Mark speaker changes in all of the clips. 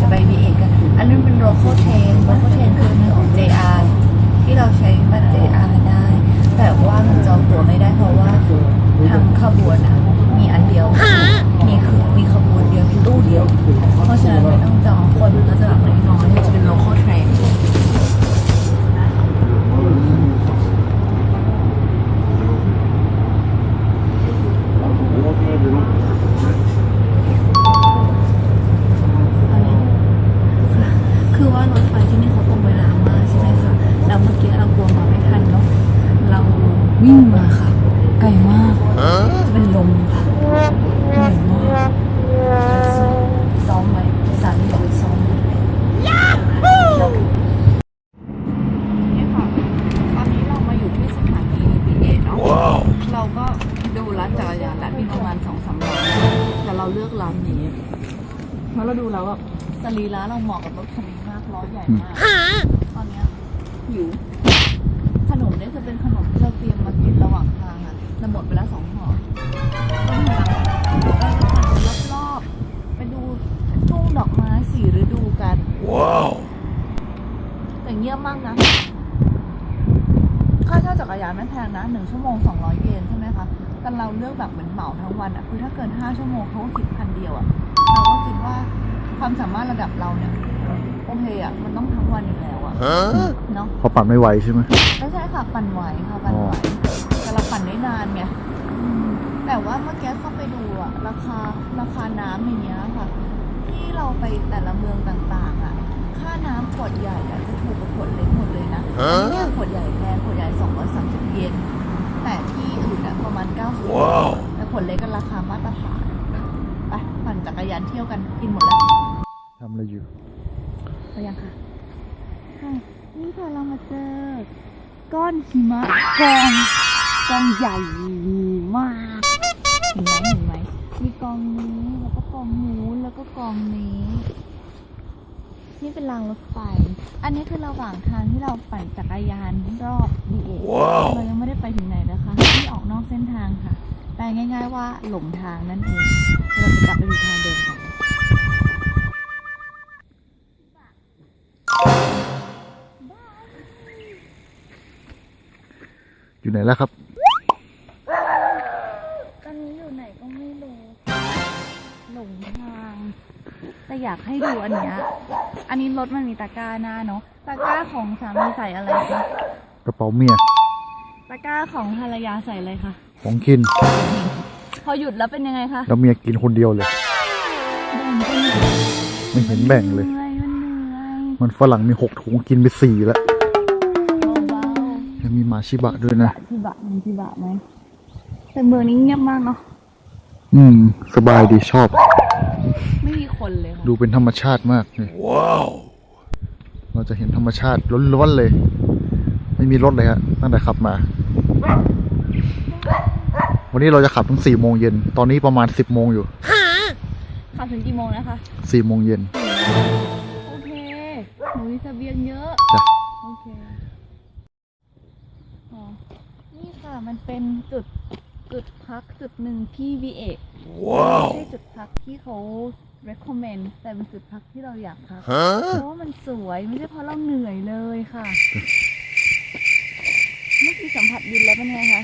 Speaker 1: จะไป B1 กันอันนั้นเป็นโรโคเทนโรโคเทนคือหนึ่งของ JR ที่เราใช้บัตร JR ได้ แต่ว่ามันจองตั๋วไม่ได้เพราะว่าทางขบวนอะมีอันเดียวมีคือมีขบวนเดียวมีตู้เดียว เพราะฉะนั้นไม่ต้องจองคนมันก็จะแบบน้อยๆมันจะเป็นโลโค เราเลือกแบบเหมือนเหมาทั้งวันอะคือถ้าเกินห้าชั่วโมงเขาก็คิดพันเดียวอะเราก็คิดว่าความสามารถระดับเราเนี่ยโอเคอะมันต้องทั้งวันอยู่แล้วอะ
Speaker 2: Huh?
Speaker 1: เนาะ
Speaker 3: เขาปั่นไม่ไหวใช่ไหม
Speaker 1: ไม่ใช่ค่ะปั่นไหวค่ะปั่นไหวแต่เราปั่นได้นานไงอืมแต่ว่าเมื่อกี้เข้าไปดูอะราคาราคาน้ำในเนี้ยค่ะ ที่เราไปแต่ละเมืองต่างๆอะค่าน้ำขวดใหญ่อะจะถูกกว่าขวดเล็กหมดเลยนะ
Speaker 2: ฮะ
Speaker 1: อันนี้เนี่ยขวดใหญ่แพงขวดใหญ่230เยน 1,090
Speaker 2: ว้าว
Speaker 1: แต่ผลเล็กกันราคามาตรฐานไปปั่นจักรยานเที่ยวกันกินหมดแล้ว
Speaker 3: ทำอะไรอยู่
Speaker 1: ไปยังค่ะค่ะ นี่ค่ะเรามาเจอ ก้อนหิมะกองกองใหญ่มากเห็นไหมเห็นไหมมีกองนี้แล้วก็กองนู้นแล้วก็กองนี้ นี่เป็นรางรถไฟ อันนี้คือระหว่างทางที่เราปั่นจักรยานรอบดีเอ
Speaker 2: ว้าว
Speaker 1: เรายังไม่ได้ไปถึงไหนนะคะที่ออกนอกเส้นทางค่ะแปลง่าย ๆ ว่าหลงทางนั่นเองเราจะกลับไปดูทางเดิมกัน
Speaker 3: อยู่ไหนแล้วครับ
Speaker 1: อยากให้ดูอันเนี้ย อันนี้รถมันมีตะกร้าหน้าเนาะ ตะกร้าของสามีใส่อะไรคะ
Speaker 3: กระเป๋าเมีย
Speaker 1: ตะกร้าของภรรยาใส่อะไรคะ
Speaker 3: ของกิน
Speaker 1: พอหยุดแล้วเป็นยังไงคะ
Speaker 3: แล้วเมียกินคนเดียวเลย
Speaker 1: แบ่งกันหน่อย
Speaker 3: ไม่เห็นแบ่งเลย
Speaker 1: หนื่อยมันเหนื่อย
Speaker 3: มันฝรั่งมีหกถุงกินไปสี่แล้ว
Speaker 1: เบา
Speaker 3: ยังมีหมาชิบะด้วยนะ
Speaker 1: ๆพี่บะมีพี่บะไหมแต่เมืองนี้เงียบมากเนาะ
Speaker 3: อืม สบายดีชอบ
Speaker 1: ไม่มี คนเลยค่ะ
Speaker 3: ดูเป็นธรรมชาติมากเลย
Speaker 2: Wow.
Speaker 3: เราจะเห็นธรรมชาติล้วนๆเลย ไม่มีรถเลยฮะตั้งแต่ขับมา วันนี้เราจะขับถึงสี่โมงเย็นตอนนี้ประมาณสิบโมงอยู่
Speaker 1: ขับถึงกี่โมงนะคะ
Speaker 3: สี่โมงเย็น
Speaker 1: โอเคหนูมีเสบียงเยอะ
Speaker 3: จ้ะ
Speaker 1: โอเคอ๋อนี่ค่ะมันเป็นจุดจุดพักจุดหนึ่งที่วีเอไม่
Speaker 2: Wow.
Speaker 1: ใช่จุดพักที่เขา recommend แต่เป็นจุดพักที่เราอยากพัก เพ
Speaker 2: Huh?
Speaker 1: ราะว่ามันสวยไม่ใช่เพราะเราเหนื่อยเลยค่ะ เมื่อกี้สัมผัสดินแล้วเป็นไงคะ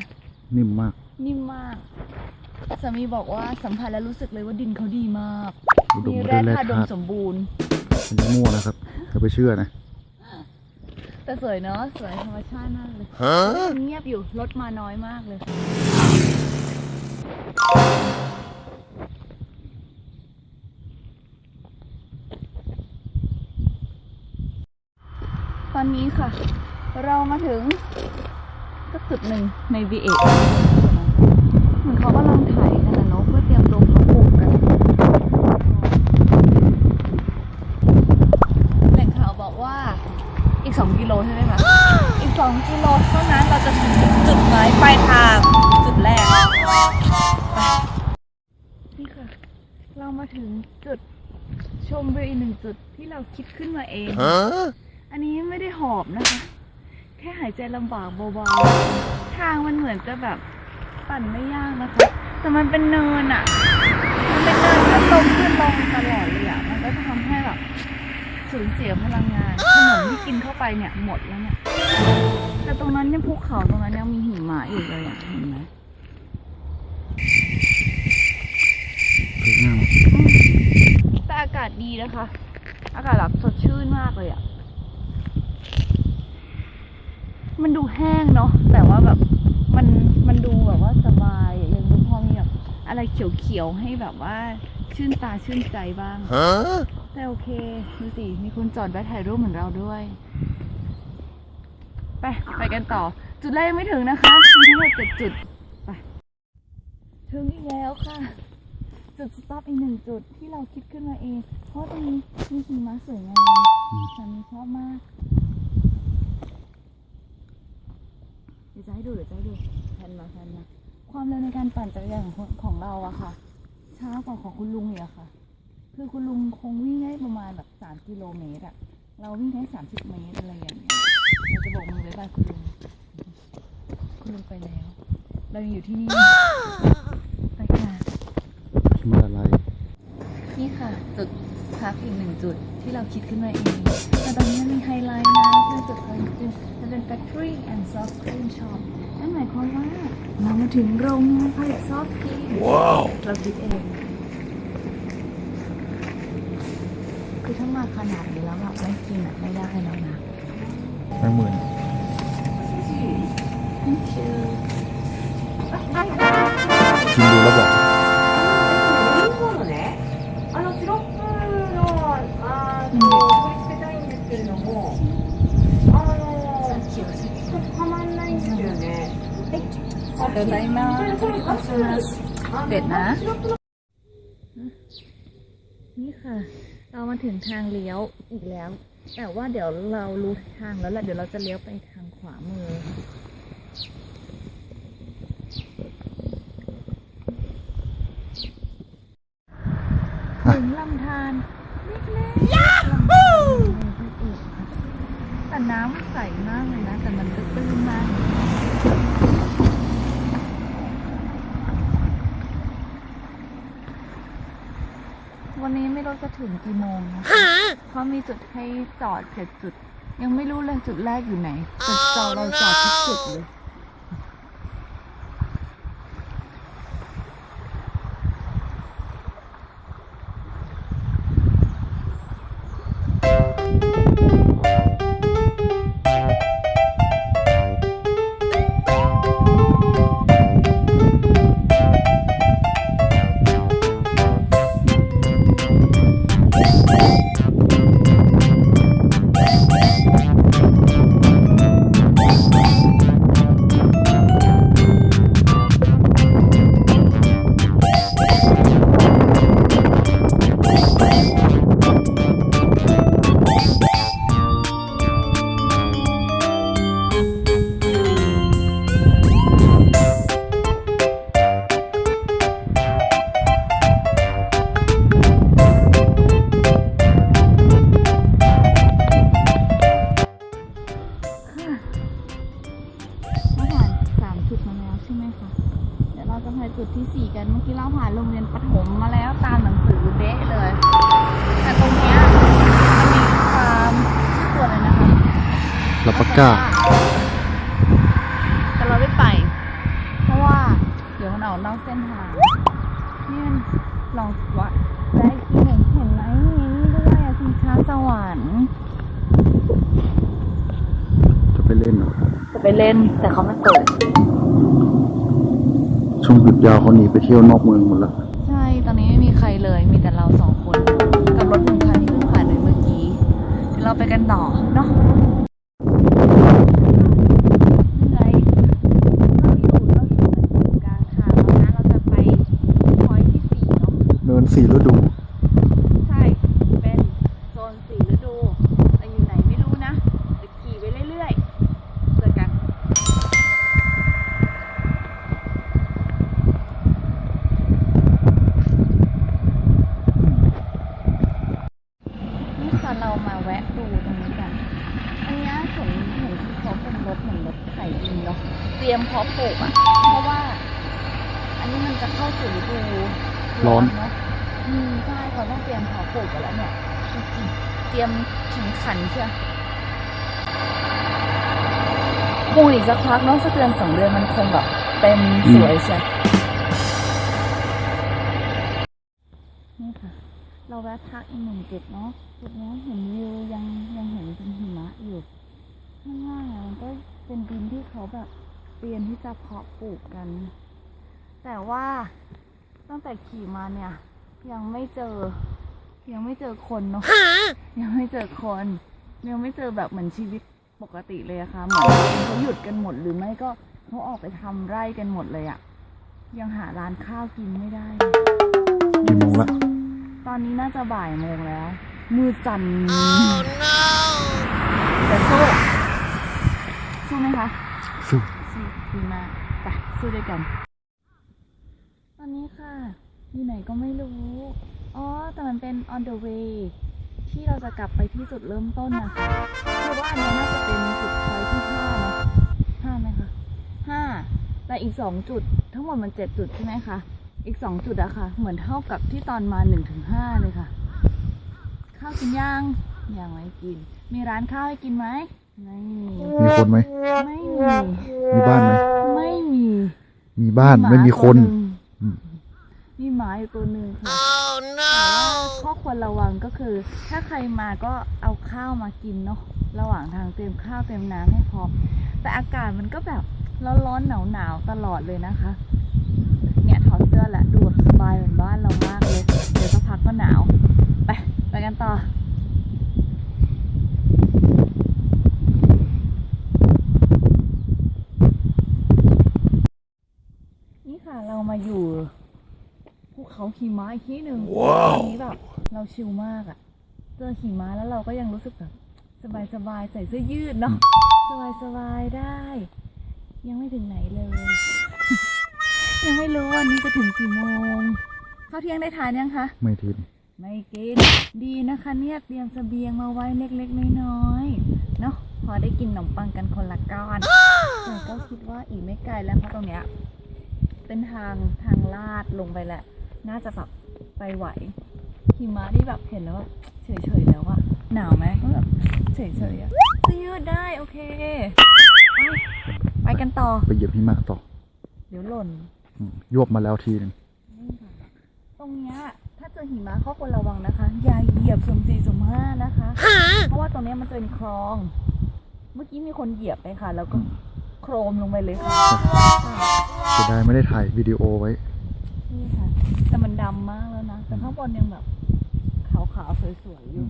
Speaker 3: นิ่มมาก
Speaker 1: นิ่มมาก สามีบอกว่าสัมผัสแล้วรู้สึกเลยว่าดินเขาดีมาก
Speaker 3: อุดม
Speaker 1: มี
Speaker 3: ไป
Speaker 1: แร่
Speaker 3: ด้วยแร่
Speaker 1: ธาตุอุดม
Speaker 3: ธาตุ
Speaker 1: สมบูรณ์
Speaker 3: อันนี้มั่วนะครับอย่าไปเชื่อนะ
Speaker 1: แต่สวยเนาะสวยธรรมชาติมากเลย
Speaker 2: Huh?
Speaker 1: เงียบอยู่รถมาน้อยมากเลย อนนี้ค่ะ เรามาถึงสักจุดหนึ่งใน V8 เอเหมือนเขากำลังถ่ายกันนะเนาะเพื่อเตรียมตัวเพาปลูกกัน แหล่งข่าวบอกว่าอีก 2 กิโลใช่ไหมคะ อีก 2 กิโลเท่านั้นเราจะถึงจุดหมายปลายทางจุดแรก นี่ค่ะ เรามาถึงจุดชมวิวอีกหนึ่งจุดที่เราคิดขึ้นมาเอง อันนี้ไม่ได้หอบนะคะ แค่หายใจลำบากเบาๆทางมันเหมือนจะแบบปั่นไม่ยากนะคะ แต่มันเป็นเนินอะมันเป็นเนินขึ้นลงขึ้นลงตลอดเลยอะมันญเสียพลังงานขนมที่กินเข้าไปเนี่ยหมดแล้วเนี่ยแต่ตรงนั้นเนี่ยภูเขาตรงนั้นยังมีหิมะอยู่เลยอะเห็นไหม
Speaker 3: สวยงาม
Speaker 1: แต่อากาศดีนะคะ อากาศแบบสดชื่นมากเลยอะ มันดูแห้งเนาะแต่ว่าแบบมันมันดูแบบว่าสบายอะยังดูพอมีแบบอะไรเขียวๆให้แบบว่าชื่นตาชื่นใจบ้างแต่โอเคดูสิมีคนจอดแวะถ่ายรูปเหมือนเราด้วย ไปไปกันต่อ จุดแรกยังไม่ถึงนะคะมีทั้งหมดเจ็ดจุดไปถึงอีกแล้วค่ะ จุดสต็อปอีกหนึ่งจุดที่เราคิดขึ้นมาเอง เพราะตรงนี้มีหิมะสวยงามสามีชอบมาก เดี๋ยวจะ ให้ดูเดี๋ยวจะให้ดูแพนมาแพนมาความเร็วในการปั่นจักรยานของคนของเราอะค่ะ ช้ากว่าของคุณลุงอีกอะค่ะ คือคุณลุงคงวิ่งได้ประมาณแบบสามกิโลเมตรอะเราวิ่งได้สามสิบเมตรอะไรอย่างเงี้ยเราจะบอกมือไว้บายคุณลุงคุณลุงไปแล้ว เรายังอยู่ที่นี่ไปค่ะ
Speaker 3: หิมาอะไร
Speaker 1: นี่ค่ะ จุดพักอีกหนึ่งจุด ที่เราคิดขึ้นมาเองแต่ตอนนี้มันมีไฮไลท์นะคือจุดพักจริงๆจะเป็น Factory and Soft Cream Shop นั่นหมายความว่าเรามาถึงโรงงานผลิตซอฟต์ครีมเราคิดเองคือถ้ามาขนาดนี้แล้วแบบไม่กินอะไม่ได้แล้วนะ
Speaker 3: แม่หมื่น
Speaker 1: Thank you เดี๋ยวใจมาเด็ดนะ นี่ค่ะ เรามาถึงทางเลี้ยวอีกแล้ว แต่ว่าเดี๋ยวเรารู้ทางแล้วแหละเดี๋ยวเราจะเลี้ยวไปทางขวามือถึงลำธารเล็กๆลำธารแต่น้ำใสมากเลยนะ แต่มันก็ตื้นมาก วันนี้ไม่รู้จะถึงกี่โมงนะคะเพราะมีจุดให้จอดเจ็ดจุด ยังไม่รู้เลยจุดแรกอยู่ไหนแต่จอดเราจอดทุกจุดเลย ใช่ไหมคะ เดี๋ยวเราจะไปจุดที่สี่กัน เมื่อกี้เราผ่านโรงเรียนประถมมาแล้วตามหนังสือเด๊ะเลย แต่ตรงเนี้ยมันมีความชื่อตัวอะไรนะคะ
Speaker 3: ลาปาก้า
Speaker 1: แต่เราไม่ไป เพราะว่าเดี๋ยวมันออกนอกเส้นทางนี่มันลองวัดได้ที่หนึ่งเห็นไหมมีนี่ด้วยอะชิงช้าสวรรค์
Speaker 3: จะไปเล่นเหรอ
Speaker 1: จะไปเล่นแต่เขาไม่เปิด
Speaker 3: ช่วง หยุดยาวเขาหนีไปเที่ยวนอกเมืองหมดแล้ว
Speaker 1: ใช่ ตอนนี้ไม่มีใครเลย มีแต่เราสองคน กับรถหนึ่งคันที่เพิ่งผ่านไปเมื่อกี้เดี๋ยวเราไปกันต่อเนาะเหนื่อยเราอยู่เราอยู่เหมือนกลางทางแล้วนะ เราจะไปพอยที่สี่เนาะ
Speaker 3: เนินสี่ฤดู
Speaker 1: ใช่ เป็นโซนสีฤดูแต่อยู่ไหนไม่รู้นะ จะขี่ไปเรื่อยๆ เจอกัน นี่ค่ะเรามาแวะดูตรงนี้กัน อันเนี้ยเห็นเห็นที่เขาเป็นรถเหมือนรถไถดินเนาะ เตรียมเพาะปลูกอะเพราะว่า อันนี้มันจะเข้าสู่ฤดู
Speaker 3: ร้อน
Speaker 1: เนาะ อืมใช่เขา ต้องเตรียมแข่งขันเชียวคงอีกสักพักเน้องสักเดือนสองเดือนมันคงแบบเต็มสวยเชียนี่ค่ะ เราแวะพักอีกหนึ่งจุดเนาะจุดนี้เห็นวิวยังยังเห็นเป็นหิมะอยู่ ข้างล่างอะมันก็เป็นดินที่เขาแบบเตรียมที่จะเพาะปลูกกัน แต่ว่าตั้งแต่ขี่มาเนี่ย ยังไม่เจอ ยังไม่เจอคนเนาะยังไม่เจอคนยังไม่เจอแบบเหมือนชีวิตปกติเลยอะค่ะเหมือนเขาหยุดกันหมดหรือไม่ก็เขาออกไปทำไร่กันหมดเลยอะยังหาร้านข้าวกินไม่ได้เลย
Speaker 3: กี่โมงละ
Speaker 1: ตอนนี้น่าจะบ่ายโมงแล้ว มือสั่นแต่สู้สู้ไหมคะ
Speaker 3: สู้
Speaker 1: สู้ดีมากไปสู้ด้วยกัน ตอนนี้ค่ะ อยู่ไหนก็ไม่รู้ อ๋อ แต่มันเป็น on the way ที่เราจะกลับไปที่จุดเริ่มต้นนะคะคือว่าอันนี้น่าจะเป็นจุดพอยที่ห้าเนาะห้าไหมคะห้าแต่อีกสองจุดทั้งหมดมันเจ็ดจุดใช่ไหมคะ อีกสองจุดอะค่ะ เหมือนเท่ากับที่ตอนมาหนึ่งถึงห้าเลยค่ะ ข้าวกินยังยังไม่กิน มีร้านข้าวให้กินไหมไม่มี
Speaker 3: มีคนไหม
Speaker 1: ไม่มี
Speaker 3: มีบ้านไหม
Speaker 1: ไม่มี
Speaker 3: มีบ้านไม่มีคน
Speaker 1: หาตัวหง
Speaker 3: อื ม
Speaker 1: มีหมาอยู่ตัวหนึ่งค่ะแต่ว่าข้อควรระวังก็คือ ถ้าใครมาก็เอาข้าวมากินเนาะระหว่างทางเตรียมข้าวเตรียมน้ำให้พร้อมแต่อากาศมันก็แบบร้อนๆหนาวๆตลอดเลยนะคะ เนี่ยถอดเสื้อแหละดูแบบสบายเหมือนบ้านเรามากเลยเดี๋ยวสักพักก็หนาวไปไปกันต่อนี่ค่ะเรามาอยู่ภู เขาหิมะอีกที่หนึ่งตอนนี้แบบเราชิลมากอะเจอหิมะแล้วเราก็ยังรู้สึกแบบสบายๆใส่เสื้อยืดเนาะสบายๆได้ ยังไม่ถึงไหนเลย ยังไม่รู้ว่าวันนี้จะถึงกี่โมงข้าวเที่ยงได้ทานยังคะ
Speaker 3: ไม่ทิน
Speaker 1: ไม่กินดีนะคะเนี่ยเตรียมเสบียงมาไว้เล็กๆน้อยๆเนาะพอได้กินขนมปังกันคนละก้อนแต่ก็คิดว่าอีกไม่ไกลแล้วเพราะตรงเนี้ยเป็นทางทางลาดลงไปแหละ น่าจะแบบไปไหวหิมะนี่แบบเห็นแล้วแบบเฉยๆแล้วอะหนาวไหมก็แบบเฉยๆอะเสื้อยืดได้โอเคไปไปกันต่อ
Speaker 3: ไปเหยียบหิมะต่อ
Speaker 1: เดี๋ยวหล่น
Speaker 3: อืมยวบมาแล้วทีหนึง
Speaker 1: นี่ค่ะตรงเนี้ยถ้าเจอหิมะข้อควรระวังนะคะ อย่าเหยียบสุ่มสี่สุ่มห้านะคะ เพราะว่าตรงเนี้ยมันจะเป็นคลอง เมื่อกี้มีคนเหยียบไปค่ะ แล้วก็โครมลงไปเลยค่ะ
Speaker 3: จะได้ไม่ได้ถ่ายวิดีโอไว้
Speaker 1: นี่ค่ะ แต่มันดำมากแล้วนะ แต่ข้างบนยังแบบขาวๆสวยๆอยู่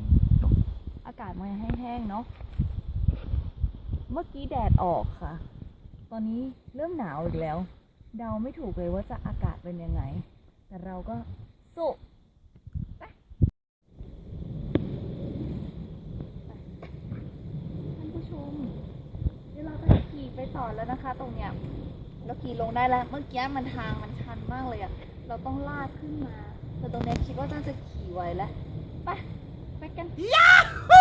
Speaker 1: อากาศมันยังแห้งๆเนาะ เมื่อกี้แดดออกค่ะ ตอนนี้เริ่มหนาวอีกแล้ว เดาไม่ถูกเลยว่าจะอากาศเป็นยังไง แต่เราก็สู้ไปไปท่านผู้ชมเดี๋ยวเราจะขี่ไปต่อแล้วนะคะ ตรงเนี้ยเราขี่ลงได้แล้ว เมื่อกี้มันทางมันชันมากเลยอะ เราต้องลากขึ้นมาแต่ตรงนี้คิดว่าน่าจะขี่ไหวแล้วไปไปกันยาฮู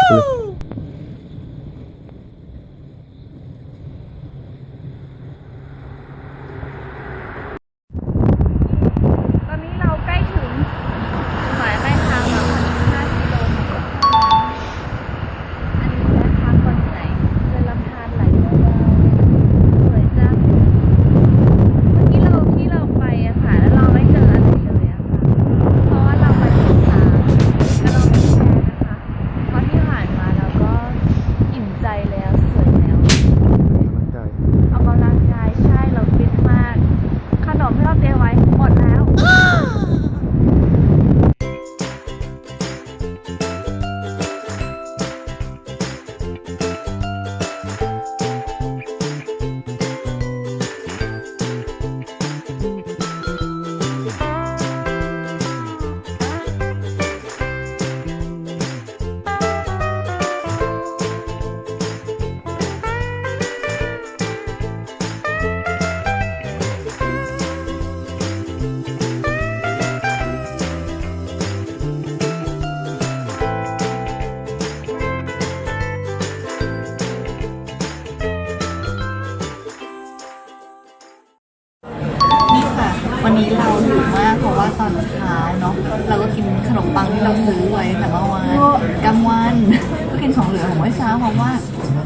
Speaker 1: ะว่า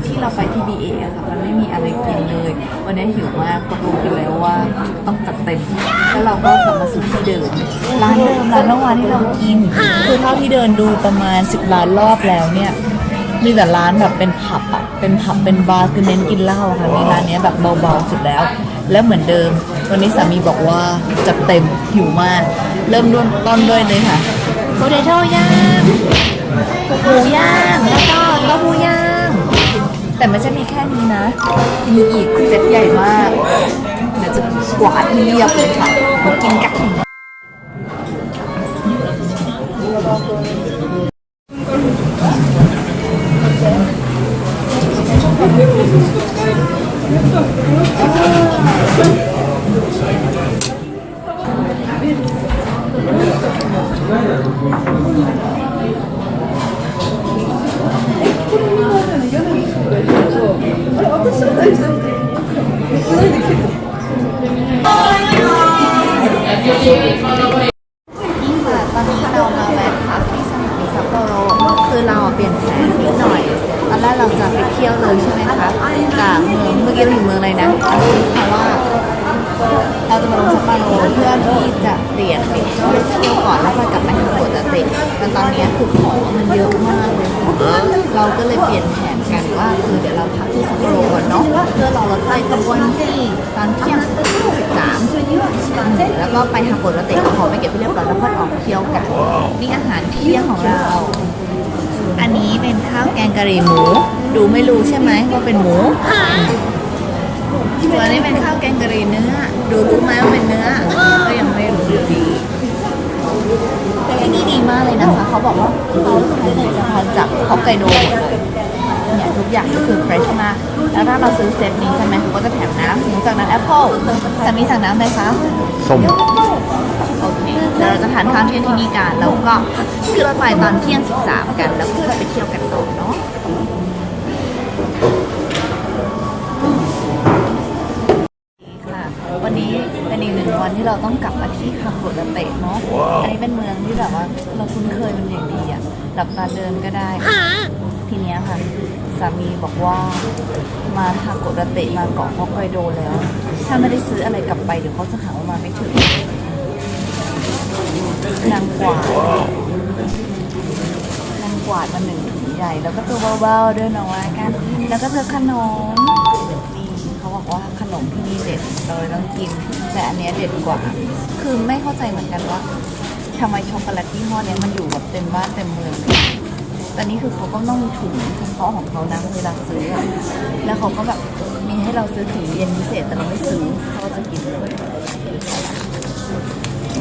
Speaker 1: ที่เราไปที่ BA อะค่ะมันไม่มีอะไรกินเลย วันนี้หิวมากตกลงกันแล้วว่าต้องจัดเต็ม แล้วเราก็กลับมาสู่ที่เดิมร้านเดิมร้านเมื่อวานที่เรากิน คือเท่าที่เดินดูประมาณ 10ล้านรอบแล้วเนี่ยมีแต่ร้านแบบเป็นผับอะเป็นผับเป็นบาร์คือเน้นกินเหล้าค่ะมีร้านเนี้ยแบบเบาๆสุดแล้ว แล้วเหมือนเดิม วันนี้สามีบอกว่าจัดเต็มหิวมาก เริ่มต้นต้นด้วยเลยค่ะโพเทโต้ย่างหมูย่างแล้วก็เต้าหู้ย่าง แต่ไม่ใช่มีแค่นี้นะ มีอีกเซตใหญ่มาก เดี๋ยวจะกวาดให้เรียบเลยค่ะมากินกัน ตอนนี้คือของมันเยอะมากเลยเราก็เลยเปลี่ยนแผนกันว่าคือเดี๋ยวเราพักที่ซัปโปโรก่อนเนาะเพื่อรอรถไฟขบวนที่ตอนเที่ยงสิบสามแล้วก็ไปทางโกตะเตะของไปเก็บที่เรียบร้อยแล้วค่ออกเที่ยวกันนี่อาหารเที่ยงของเราอันนี้เป็นข้าวแกงกะหรี่หมู ดูไม่รู้ใช่ไหมว่าเป็นหมูส่วนี้เป็นข้าวแกงกะหรี่เนื้อ ดูรู้ไหมว่าเป็นเนื้อ ก็ยังไม่รู้อยู่ดีแต่อันนี้ ดีมากเลยนะคะ เขาบอกว่าเขาใช้ผลิตภัณฑ์จากฮอกไกโดหมดเลยเนี่ยทุกอย่างก็คือเฟรชมาก แล้วถ้าเราซื้อเซตนี้ใช่ไหมเขาก็จะแถมน้ำหลังจากนั้นแอปเปิลสามีสั่งน้ำอะไรคะ
Speaker 3: ส้ม
Speaker 1: โอเคเดี๋ยวเราจะทานข้าวเที่ยงที่นี่กัน แล้วก็ขึ้นรถไฟตอนเที่ยง 13 กัน แล้วก็ไปเที่ยวกันต่อเนาะค่ะ อีกหนึ่งวันที่เราต้องกลับมาที่ฮาโกดะเตะเนาะ อันนี้เป็นเมืองที่แบบว่าเราคุ้นเคยมันอย่างดีอะหลับตาเดินก็ได้ ทีเนี้ยค่ะสามีบอกว่ามาฮาโกดะเตะมาเกาะฮอกไกโดแล้ว ถ้าไม่ได้ซื้ออะไรกลับไปเดี๋ยวเขาจะหาว่ามาไม่ถึงนางกวาดนางกวาดมาหนึ่งถุงใหญ่ แล้วก็ตัวเบาๆด้วยน้องว่ากัน แล้วก็เจอขนมนี่เขาบอก ว่าขนมที่นี่เด็ดเราเลยต้องกิน แต่อันเนี้ยเด็ดกว่า คือไม่เข้าใจเหมือนกันว่าทำไมช็อกโกแลตที่ห้อเนี้ยมันอยู่แบบเต็มบ้านเต็มเมืองเลยแต่นี่คือเขาก็ต้องมีถุงเฉพาะของเขานะเวลาซื้ออะแล้วเขาก็แบบมีให้เราซื้อถุงเย็นพิเศษแต่เราไม่ซื้อเขาก็จะกินเลย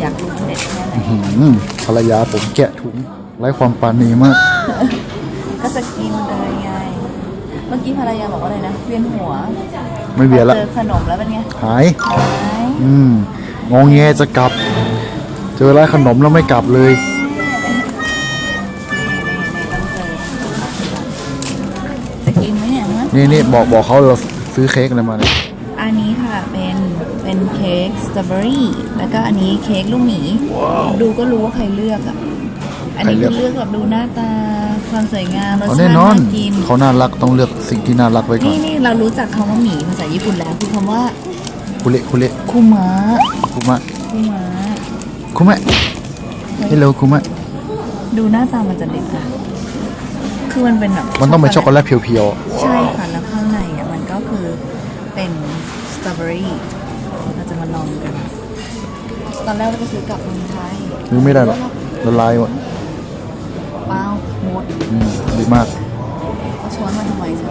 Speaker 1: อยากรู้มันเด็ดแค่ไหน
Speaker 3: อืมภรรยาผมแกะถุงไร้ความปราณีมาก
Speaker 1: ก็จะกินเลยไง เมื่อกี้ภรรยาบอกว่าอะไรนะเวียนหัว
Speaker 3: ไม่เบียร์ละ
Speaker 1: เจอขนมแล้วเป็นไง
Speaker 3: หาย
Speaker 1: หาย
Speaker 3: อืมงองแงจะกลับ เจอร้านขนมแล้วไม่กลับเลย
Speaker 1: จะกินไหมเนี่ยฮะ
Speaker 3: นี่นี่บอกบอกเขาเราซื้อเค้กอะไรมาเนี่ย
Speaker 1: อันนี้ค่ะเป็นเป็นเค้กสตรอเบอรี่แล้วก็อันนี้เค้กลูกหมี ดูก็รู้ว่าใครเลือกอะ อันนี้คือเลือกแบบดูหน้าตา ความสวยงามรส
Speaker 3: อ๋อ
Speaker 1: ชา
Speaker 3: แน่
Speaker 1: ติ
Speaker 3: นอน
Speaker 1: น่ากิน
Speaker 3: เขาน่ารักต้องเลือกสิ่งที่น่ารักไว้ก่อ
Speaker 1: นี่
Speaker 3: น
Speaker 1: นี่เรารู้จักคำว่าหมีภาษาญี่ปุ่นแล้วคือคำว่า
Speaker 3: คุเละคุเละ
Speaker 1: คุมะ
Speaker 3: คุมะ
Speaker 1: คุมะ
Speaker 3: คุมะฮัลโหลคุมะ
Speaker 1: ดูหน้าตามันจะเด็กอะคือมันเป็นแบบ
Speaker 3: มันต้องเป็นช็อกโกแลตเพียว
Speaker 1: ใช่ค่ะแล้วข้างในอะมันก็คือเป็นสตรอเบอรี่เราจะมาลองกัน ตอนแรกเราจะซื้อกลับเมืองไทย
Speaker 3: ๆซื้อไม่ได้หรอกละลายหมด
Speaker 1: เปล่าหม ด
Speaker 3: อืมดีมาก
Speaker 1: เอาช้อนมาทำไมใช่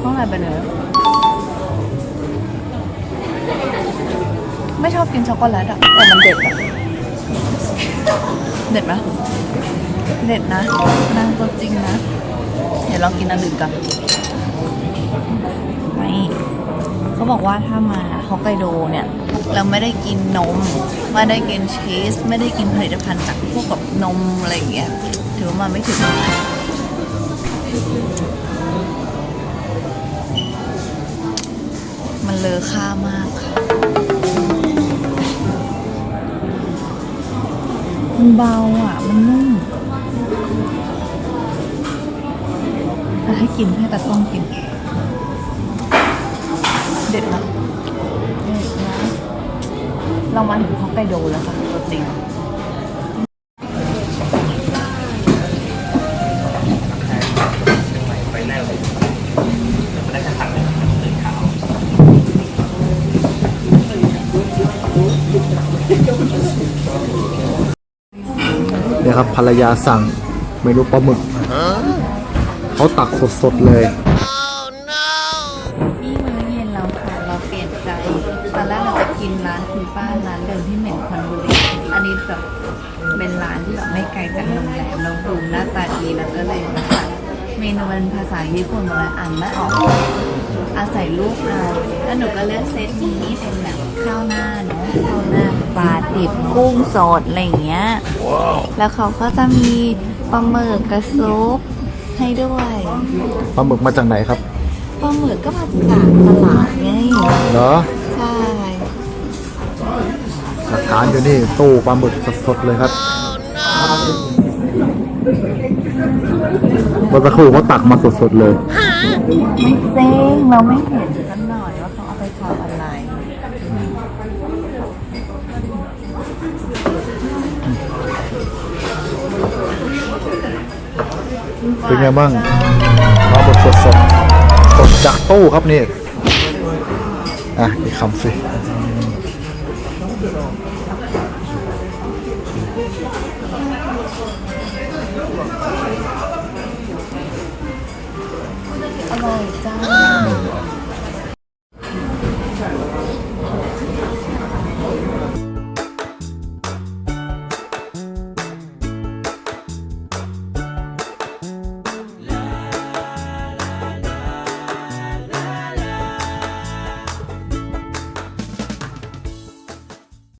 Speaker 1: ข้างในเป็นเนื้อไม่ชอบกินช็อกโกแลตอะแต่มันเด็ดอะเด็ดไหมเด็ดนะนางตัวจริงนะ เดี๋ยวลองกินอันอื่นกันนี่เขาบอกว่าถ้ามาฮอกไกโดเนี่ย เราไม่ได้กินนม ไม่ได้กินชีส ไม่ได้กินผลิตภัณฑ์จากพวกแบบนมอะไรอย่างเงี้ยถือว่ามาไม่ถึงมันเลอค่ามากค่ะมันเบาอะ มันนุ่มให้กินให้ตากล้องกิน เด็ดนะเด็ดนะ เรามาถึงฮอกไกโดแล้วค่ะตัวจริง
Speaker 3: เนี่ยครับภรรยาสั่งเมนูปลาหมึกเขาตักสดๆเลย
Speaker 1: รงแรมเราดูหน้าตาดีแล้วก็เลยมาสั่งเมนูเป็นภาษาญี่ปุ่นหมดเลยอ่านไม่ออกอาศัยรูปอ่านแล้วหนูก็เลือกเซตนี้เป็นแบบข้าวหน้าเนาะข้าวหน้าปลาดิบกุ้งสดอะไรอย่างเงี้ยแล้วเขาก็จะมีปลาหมึกกระซุปให้ด้วย
Speaker 3: ปลาหมึกมาจากไหนครับ
Speaker 1: ปลาหมึกก็มาจากตลาดไง
Speaker 3: เหรอ
Speaker 1: ใช่
Speaker 3: หลักฐานอยู่นี่ตู้ปลาหมึกสดๆเลยครับ เมื่อสักครู่เขาตักมาสดๆเลย
Speaker 1: ไม่เซ็งเราไม่เห็นกันหน่อยว่าเขาเอาไปทำอะไร
Speaker 3: เป็นไงบ้างปลาหมึกสดๆสดจากตู้ครับนี่ อะอีกคำสิ